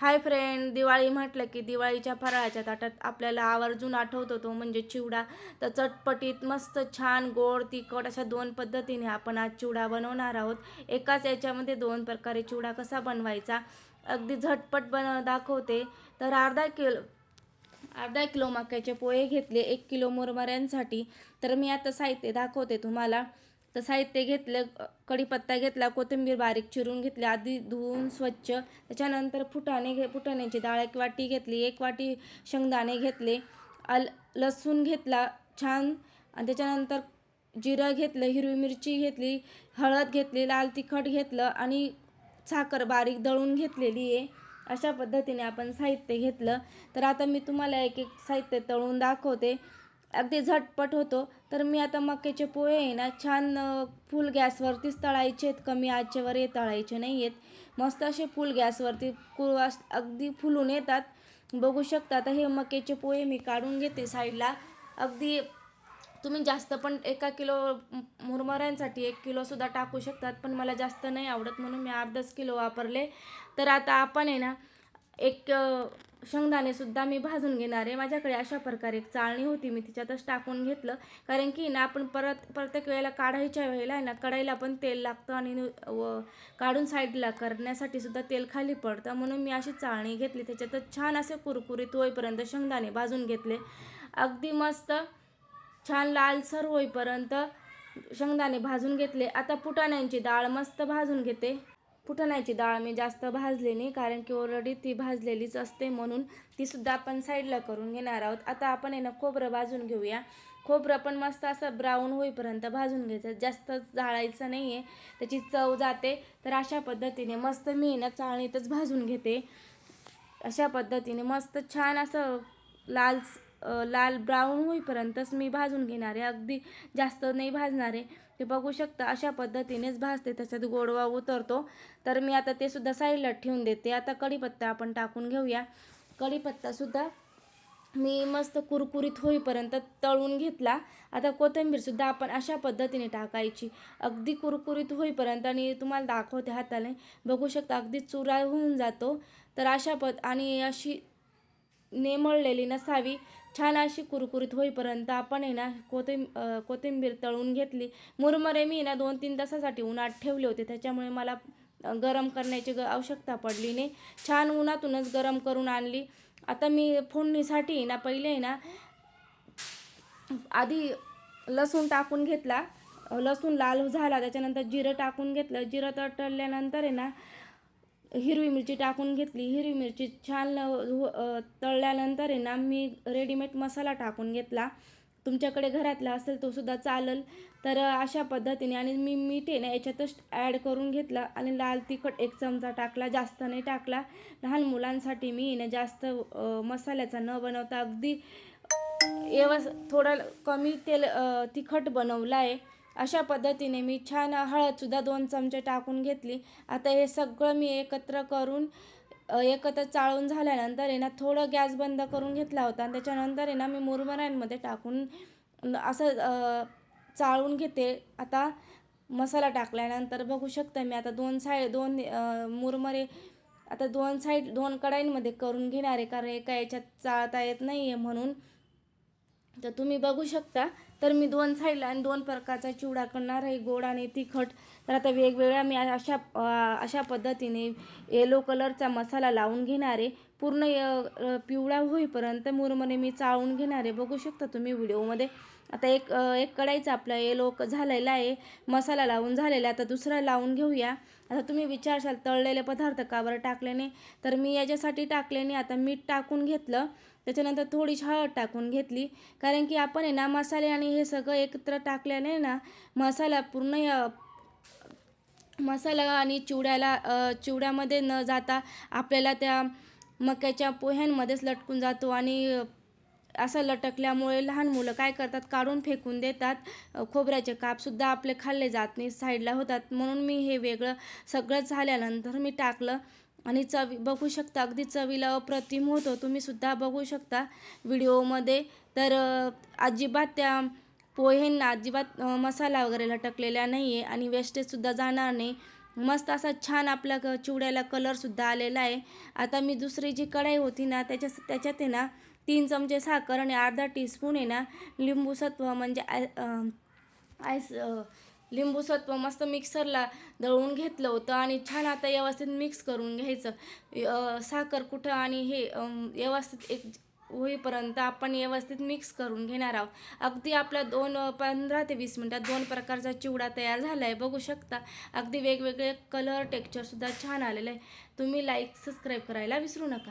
Hi friend Diwali म्हटलं की दिवाळीच्या फराळाच्या ताटात आपल्याला आवर्जून आठवतो तो म्हणजे चिवडा. तर चटपटीत मस्त छान गोड तिखट अशा दोन पद्धतीने आपण आज चिवडा बनवणार आहोत. एकाच याच्यामध्ये दोन प्रकारे चिवडा कसा बनवायचा अगदी झटपट बन दाखवते. तर अर्धा किलो अर्धा किलो मक्याचे पोहे घेतले एक किलो मुरमुऱ्यांसाठी. तर मी आता साहित्य दाखवते तुम्हाला. तर साहित्य घेतलं कढीपत्ता घेतला कोथिंबीर बारीक चिरून घेतली आधी धुवून स्वच्छ. त्याच्यानंतर फुटाणे घे फुटाण्याची डाळ एक वाटी घेतली एक वाटी शेंगदाणे घेतले. अल लसूण घेतला छान. आणि त्याच्यानंतर जिरं घेतलं हिरवी मिरची घेतली हळद घेतली लाल तिखट घेतलं आणि साखर बारीक दळून घेतलेली आहे. अशा पद्धतीने आपण साहित्य घेतलं. तर आता मी तुम्हाला एक एक साहित्य तळून दाखवते. अगदी झटपट होतो. तर मी आता मक्याचे पोहे आहे ना छान फुल गॅसवरतीच तळायचे आहेत. कमी आचेवर हे तळायचे नाही आहेत. मस्त असे फुल गॅसवरती कुरवास अगदी फुलून येतात. बघू शकता आता हे मक्याचे पोहे मी काढून घेते साईडला. अगदी तुम्ही जास्त पण एका किलो मुरमऱ्यांसाठी मुरमुऱ्यांसाठी एक किलोसुद्धा टाकू शकतात पण मला जास्त नाही आवडत म्हणून मी अर्धाच किलो वापरले. तर आता आपण आहे ना एक शेंगदाणेसुद्धा मी भाजून घेणार आहे. माझ्याकडे अशा प्रकारे एक चाळणी होती. मी तिच्यातच टाकून घेतलं. कारण की ना आपण परत प्रत्येक वेळेला काढायच्या वेळेला आहे ना कढाईला पण तेल लागतं आणि व काढून साईडला करण्यासाठी सुद्धा तेल खाली पडतं. म्हणून मी अशी चाळणी घेतली. त्याच्यातच छान असे कुरकुरीत होईपर्यंत शेंगदाणे भाजून घेतले. अगदी मस्त छान लालसर होईपर्यंत शेंगदाणे भाजून घेतले. आता फुटाण्यांची डाळ मस्त भाजून घेते. फुटण्याची डाळ मी जास्त भाजली नाही कारण की ऑलरेडी ती भाजलेलीच असते म्हणून ती सुद्धा आपण साईडला करून घेणार आहोत. आता आपण आहे ना खोबरं भाजून घेऊया. खोबरं पण मस्त असं ब्राऊन होईपर्यंत भाजून घ्यायचं. जास्त जाळायचं नाही आहे त्याची चव जाते. तर अशा पद्धतीने मस्त मी ना चाळणीतच भाजून घेते. अशा पद्धतीने मस्त छान असं लाल लाल ब्राऊन होईपर्यंतच मी भाजून घेणार. आहे अगदी जास्त नाही भाजणार. आहे ते बघू शकता अशा पद्धतीनेच भाजते. त्याच्यात गोडवा उतरतो. तर मी आता ते सुद्धा साईडला ठेवून देते. आता कढीपत्ता आपण टाकून घेऊया. कढीपत्तासुद्धा मी मस्त कुरकुरीत होईपर्यंत तळून घेतला. आता कोथिंबीरसुद्धा आपण अशा पद्धतीने टाकायची. अगदी कुरकुरीत होईपर्यंत आणि तुम्हाला दाखवते हाताने. बघू शकता अगदी चुरा होऊन जातो. तर अशा पद आणि अशी नेमळलेली नसावी. छान अशी कुरकुरीत होईपर्यंत आपण आहे ना कोथिंब कोथिंबीर तळून घेतली. मुरमरे मी ना दोन तीन तासासाठी उन्हात ठेवले होते. त्याच्यामुळे मला गरम करण्याची ग आवश्यकता पडली नाही. छान उन्हातूनच गरम करून आणली. आता मी फोडणीसाठी ना पहिले आहे ना आधी लसूण टाकून घेतला. लसूण लाल झाला. त्याच्यानंतर जिरं टाकून घेतलं. जिरं तटल्यानंतर आहे ना हिरवी मिरची टाकून घेतली. हिरवी मिरची छान हो, तळल्यानंतर आहे ना मी रेडीमेड मसाला टाकून घेतला. तुमच्याकडे घरातला असेल तो सुद्धा चालेल. तर अशा पद्धतीने आणि मी मीठ आहे ना याच्यातच ॲड करून घेतला आणि लाल तिखट एक चमचा टाकला जास्त नाही टाकला. लहान मुलांसाठी मी ना जास्त मसाल्याचा न बनवता अगदी एवस थोडा कमी तेल तिखट बनवलं आहे. अशा पद्धतीने मी छान हळदसुद्धा दोन चमचे टाकून घेतली. आता हे सगळं मी एकत्र करून एकत्र चाळून झाल्यानंतर आहे ना थोडं गॅस बंद करून घेतला होता. आणि त्याच्यानंतर आहे ना मी मुरमुऱ्यांमध्ये टाकून असं चाळून घेते. आता मसाला टाकल्यानंतर बघू शकता मी आता दोन साईड दोन मुरमरे मुरमुरे आता दोन साईड दोन कढाईंमध्ये करून घेणार आहे. कारण एका याच्यात चाळता येत नाही आहे म्हणून. तर तुम्ही बघू शकता. तर मी दोन साईडला आणि दोन प्रकारचा चिवडा करणार आहे गोड आणि तिखट. तर आता वेगवेगळ्या मी अशा अशा पद्धतीने येलो कलरचा मसाला लावून घेणार आहे. पूर्ण पिवळा होईपर्यंत मुरमरे मी चाळून घेणार आहे. बघू शकता तुम्ही व्हिडिओमध्ये आता एक एक कढाईचा आपला येलो झालेला आहे. मसाला लावून झालेला आहे. आता दुसरा लावून घेऊया. आता तुम्ही विचारशाल तळलेले पदार्थ का बरं टाकले नाही? तर मी याच्यासाठी टाकले नाही. आता मीठ टाकून घेतलं. त्याच्यानंतर थोडीशी हळद टाकून घेतली. कारण की आपण आहे ना मसाले आणि हे सगळं एकत्र टाकल्याने ना मसाला पूर्ण या- मसाला आणि चिवड्याला चिवड्यामध्ये न जाता आपल्याला त्या मक्याच्या पोह्यांमध्येच लटकून जातो आणि असं लटकल्यामुळे लहान मुलं काय करतात? काढून फेकून देतात. खोबऱ्याचे कापसुद्धा आपले खाल्ले जात नाही साईडला होतात. म्हणून मी हे वेगळं सगळं झाल्यानंतर मी टाकलं. आणि चवी बघू शकता अगदी चवीला अप्रतिम होतो. तुम्ही सुद्धा बघू शकता व्हिडिओमध्ये. तर अजिबात त्या पोह्यांना अजिबात मसाला वगैरे लटकलेला नाही आहे आणि वेस्टेजसुद्धा जाणार नाही. मस्त असा छान आपल्या क चिवड्याला कलरसुद्धा आलेला आहे. आता मी दुसरी जी कढाई होती ना त्याच्या त्याच्यात आहे ना तीन चमचे साखर आणि अर्धा टीस्पून आहे ना लिंबूसत्व म्हणजे आय आयस लिंबूसत्व मस्त मिक्सरला दळून घेतलं होतं आणि छान आता व्यवस्थित मिक्स करून घ्यायचं. साखर कुठं आणि हे व्यवस्थित एक होईपर्यंत आपण व्यवस्थित मिक्स करून घेणार आहोत. अगदी आपला दोन पंधरा ते वीस मिनटात दोन प्रकारचा चिवडा तयार झाला आहे बघू शकता. अगदी वेगवेगळे कलर टेक्चरसुद्धा छान आलेलं आहे. तुम्ही लाईक सबस्क्राईब करायला विसरू नका.